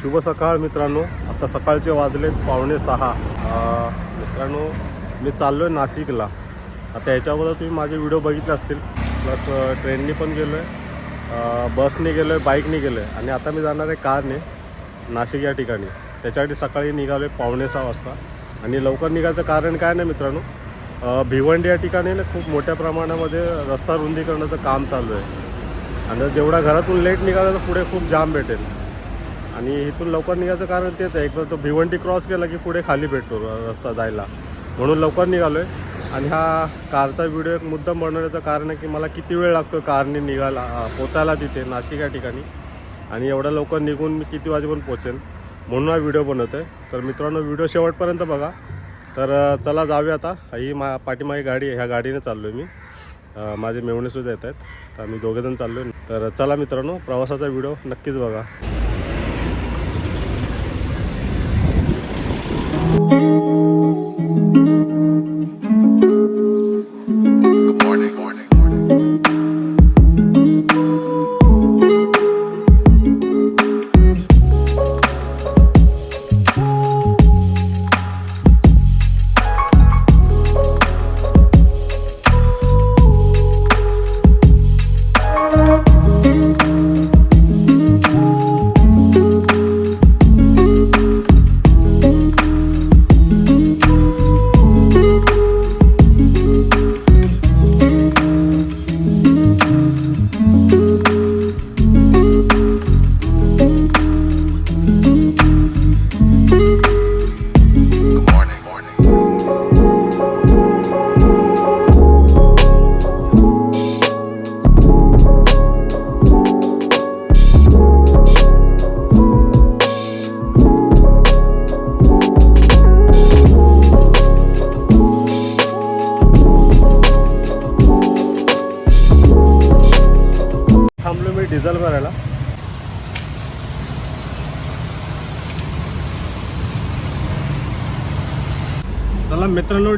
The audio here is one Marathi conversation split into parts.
शुभ सकाळ मित्रांनो. आता सकाळचे वाजले पावणे सहा. मित्रांनो मी चाललो आहे नाशिकला. आता याच्याबरोबर तुम्ही माझे व्हिडिओ बघितले असतील. प्लस ट्रेननी पण गेलो आहे बसने गेलो आहे बाईकने गेलो आहे आणि आता मी जाणार आहे कारने नाशिक या ठिकाणी. त्याच्यासाठी सकाळी निघालो आहे पावणे सहा वाजता. आणि लवकर निघायचं कारण काय नाही मित्रांनो? भिवंडी या ठिकाणी ना खूप मोठ्या प्रमाणामध्ये रस्ता रुंदीकरणाचं काम चालू आहे. आणि जेवढा घरातून लेट निघाला तर पुढे खूप जाम भेटेल. आणि इथून लवकर निघायचं कारण तेच आहे. एक तर तो भिवंडी क्रॉस केला की पुढे खाली भेटतो रस्ता जायला. म्हणून लवकर निघालो आहे आणि हा कारचा व्हिडिओ एक मुद्दाम बनवण्याचं कारण आहे की मला किती वेळ लागतो कारने निघायला पोचायला तिथे नाशिक या ठिकाणी. आणि एवढ्या लवकर निघून मी किती वाजेपर्यंत पोचेन म्हणून हा व्हिडिओ बनवतो आहे तर मित्रांनो व्हिडिओ शेवटपर्यंत बघा. तर चला जाऊया आता. ही मा पाठीमागे गाडी आहे. ह्या गाडीने चाललो आहे मी. माझे मेवणेसुद्धा येत आहेत. तर आम्ही दोघेजण चाललो आहे तर चला मित्रांनो प्रवासाचा व्हिडिओ नक्कीच बघा.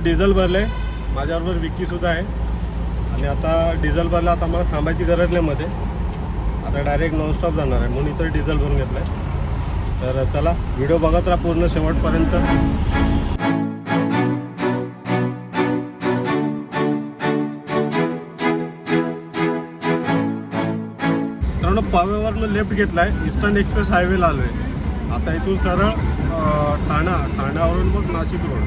डिझेल भरले माझ्याबरोबर विक्कीसुद्धा आहे. आणि आता डिझेल भरलं आता मला थांबायची गरज नाही मध्ये. आता डायरेक्ट नॉनस्टॉप जाणार आहे. म्हणून इथं डिझेल भरून घेतलं आहे तर चला व्हिडिओ बघत राहा पूर्ण शेवटपर्यंत. मित्रांनो पवेवरनं लेफ्ट घेतला आहे ईस्टर्न एक्सप्रेस हायवेला आलो आहे आता इथून सरळ ठाणा. ठाण्यावरून मग नाशिक रोड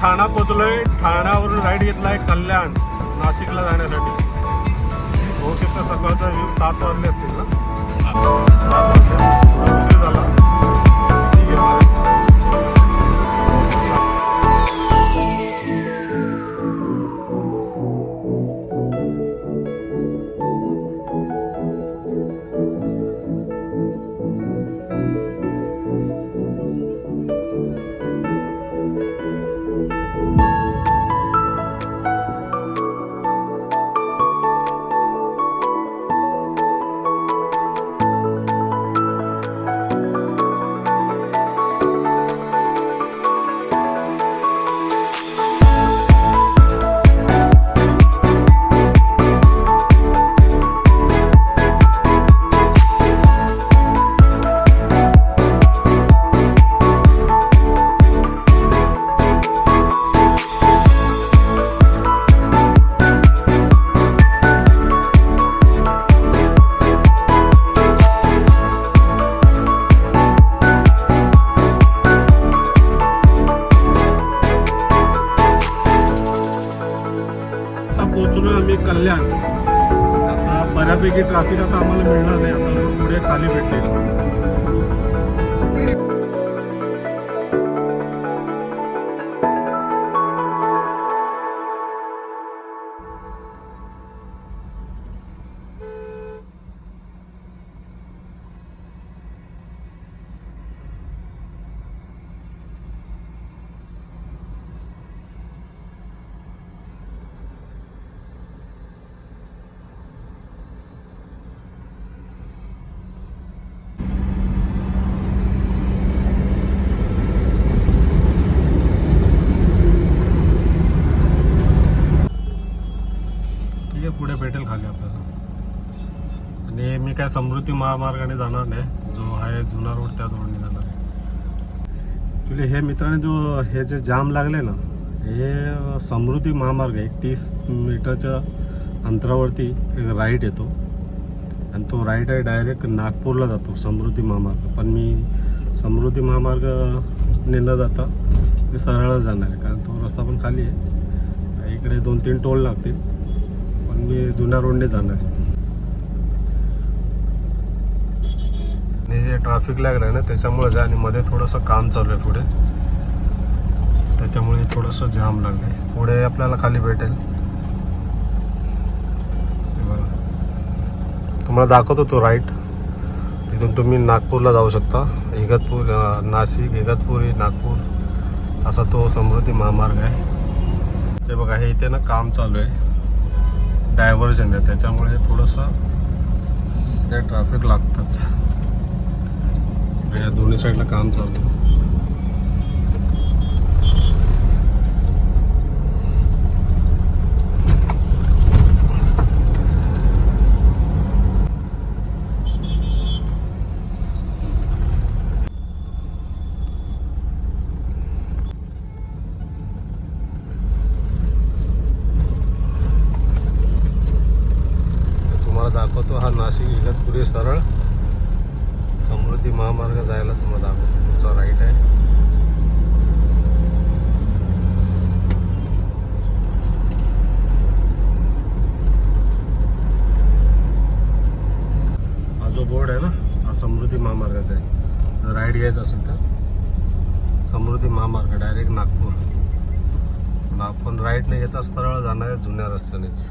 ठाणा पोचलोय ठाण्यावरून राईड घेतलाय कल्याण नाशिकला जाण्यासाठी. बहुतेक सकाळचा व्ह्यू सात वाजले असतील ना? सात वाजले. पोहोचलो आम्ही कल्याण. आता बऱ्यापैकी ट्रॅफिक आता आम्हाला मिळणार नाही. आता पुढे खाली भेटेल पुढे भेटेल खाली आपल्याला. आणि मी काय समृद्धी महामार्गाने जाणार नाही. जो आहे जुना रोड त्याच रोडने जाणार आहे. ॲक्च्युली हे मित्राने जो हे जे जाम लागले ना हे समृद्धी महामार्ग एक तीस मीटरच्या अंतरावरती एक राईट येतो. आणि तो राईट आहे डायरेक्ट नागपूरला जातो समृद्धी महामार्ग. पण मी समृद्धी महामार्ग न जाता सरळच जाणार आहे कारण तो रस्ता पण खाली आहे. इकडे दोन तीन टोल लागतील. मी जुन्या रोडने जाणार जे ट्रॅफिक लागलं आहे ना त्याच्यामुळे जा आणि मध्ये थोडंसं काम चालू आहे पुढे. त्याच्यामुळे थोडंसं जाम लागलं आहे पुढे आपल्याला खाली भेटेल. तुम्हाला दाखवतो तो राईट तिथून तुम्ही नागपूरला जाऊ शकता. इगतपूर नाशिक इगतपुरी नागपूर. असा तो समृद्धी महामार्ग आहे. ते बघा हे इथे ना काम चालू आहे. डायव्हर्जन आहे. त्याच्यामुळे थोडंसं ते ट्रॅफिक लागतंच. या दोन्ही साईडला काम चालू आहे तुम्हाला दाखवतो हा नाशिक इगतपुरी सरळ. समृद्धी महामार्ग जायला तुम्हाला दाखवतो. तुमचा राईट आहे. हा जो बोर्ड आहे ना हा समृद्धी महामार्गाचा आहे. जर राईट घ्यायचा असेल तर. समृद्धी महामार्ग डायरेक्ट नागपूर. पण आपण राईट नाही घेता सरळ जाणार आहे जुन्या रस्त्यानेच.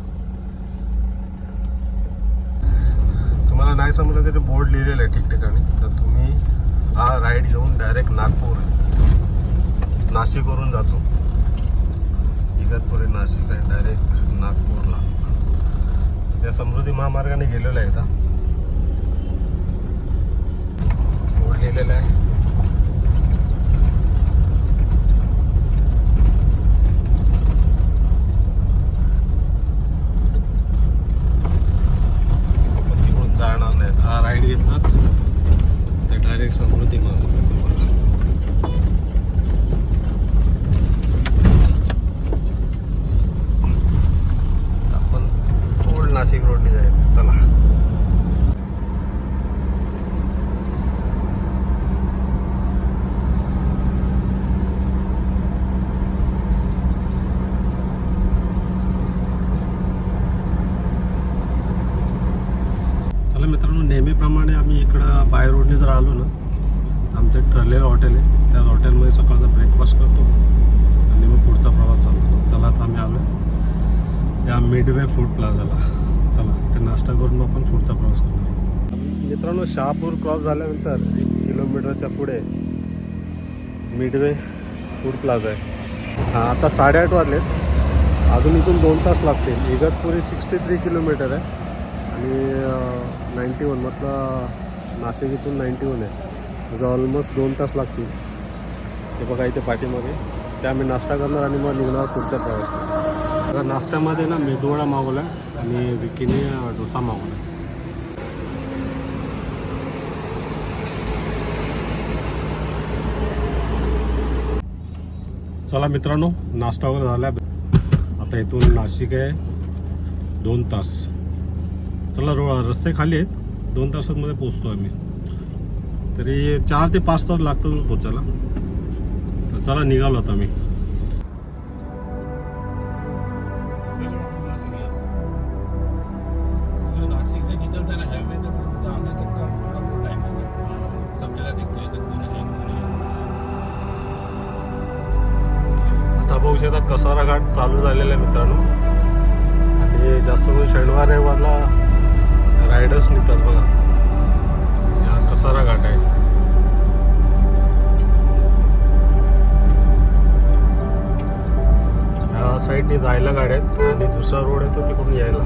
तुम्हाला नाही समजलं तरी बोर्ड लिहिलेलं आहे ठिकठिकाणी. तर तुम्ही हा राईड घेऊन डायरेक्ट नागपूर नाशिकवरून जातो. इगतपुरी नाशिक आहे डायरेक्ट नागपूरला. त्या समृद्धी महामार्गाने गेलेलो आहे एकदा बोर्ड लिहिलेला आहे आपण तिकडून जाणार नाहीत हा राईड घेतला तर डायरेक्ट समृद्धी मार्ग आपण ओल्ड नाशिक रोडने जायचं चला. चला मित्रांनो नेहमीप्रमाणे आम्ही इकडं बाय रोडने जर आलो ना तर आमचं एक हॉटेल आहे. त्या हॉटेलमध्ये सकाळचा ब्रेकफास्ट करतो आणि मग पुढचा प्रवास चालतो चला आता आम्ही आलो या मिडवे फूड प्लाझाला चला इथे नाश्ता करून मग आपण पुढचा प्रवास करणार मित्रांनो शहापूर क्रॉस झाल्यानंतर एक किलोमीटरच्या पुढे मिडवे फूड प्लाझा आहे. हां आता साडेआठ वाजलेत. अजून इथून दोन तास लागतील. इगतपुरी सिक्स्टी थ्री किलोमीटर आहे. आणि नाईंटी वन म्हटलं नाशिक इथून नाईंटी वन आहे. म्हणजे ऑलमोस्ट दोन तास लागतील. हे बघा इथे पाठीमागे. ते आम्ही नाश्ता करणार आणि मग निघणार पुढचा प्रवास तर नाश्त्यामध्ये ना मेदूवडा मागवला आहे आणि विकीने डोसा मागवला चला मित्रांनो नाश्ता वगैरे झाला. आता इथून नाशिक आहे. दोन तास. चला रो रस्ते खाली आहेत. दोन तासांमध्ये पोचतो आम्ही. तरी चार ते पाच तास लागतात पोचायला तर चला निघालो आता आम्ही. आता बघू शकता कसारा घाट चालू झालेला आहे मित्रांनो. आणि जास्त करून शनिवार रविवारला रायडर्स निघतात बघा. हा कसारा घाट आहे. साईडने जायला गाड्या आहेत आणि दुसरा रोड आहे तो तिकडून यायला.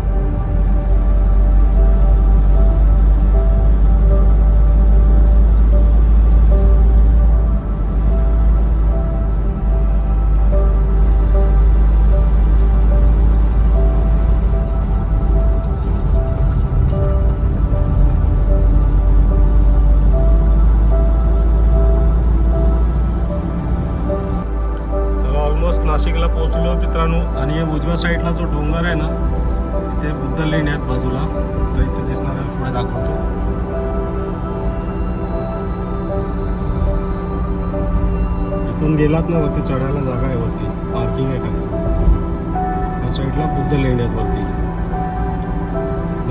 मित्रांनो. आणि उजव्या साईडला जो डोंगर आहे ना ते बुद्ध लेणी आहेत बाजूला. तर इथे दिसणार आहे पुढे दाखवतो. इथून गेलात ना वरती चढायला जागा आहे वरती. पार्किंग आहे का या साईडला बुद्ध लेणी आहेत वरती.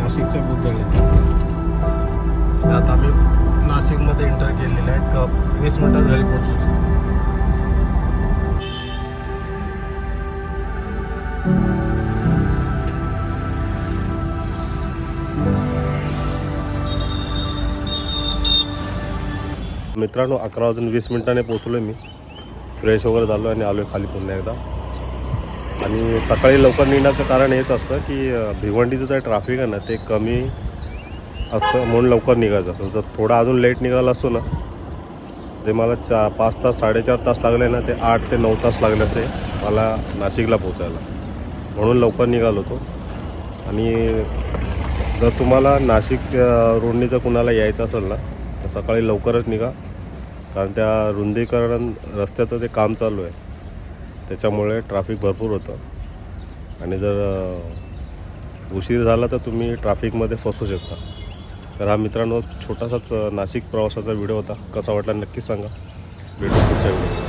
नाशिकच्या बुद्ध लेणी आता आम्ही नाशिकमध्ये एंटर केलेलं आहे क- वीस मिनटात घरी पोहोचू मित्रांनो अकरा वाजून वीस मिनिटाने पोचलो मी. फ्रेश वगैरे झालो आणि आलो आहे खाली पुन्हा एकदा. आणि सकाळी लवकर निघण्याचं कारण हेच असतं की भिवंडीचं जे ट्रॅफिक आहे ना ते कमी असतं म्हणून लवकर निघायचं असतं. जर थोडा अजून लेट निघाला असतो ना ते मला चा पाच तास साडेचार तास लागले ना ते आठ ते नऊ तास लागले असते मला नाशिकला पोचायला म्हणून लवकर निघालो होतो. आणि जर तुम्हाला नाशिक अ, रोडनी जर कुणाला यायचं असेल ना तर सकाळी लवकरच निघा. कारण त्या रुंदीकरण रस्त्याचं ते काम चालू आहे. त्याच्यामुळे ट्रॅफिक भरपूर होतं. आणि जर उशीर झाला तर तुम्ही ट्रॅफिकमध्ये फसू शकता. तर हा मित्रांनो छोटासाच नाशिक प्रवासाचा व्हिडिओ होता. कसा वाटला नक्की सांगा. भेटू पुढच्या व्हिडिओ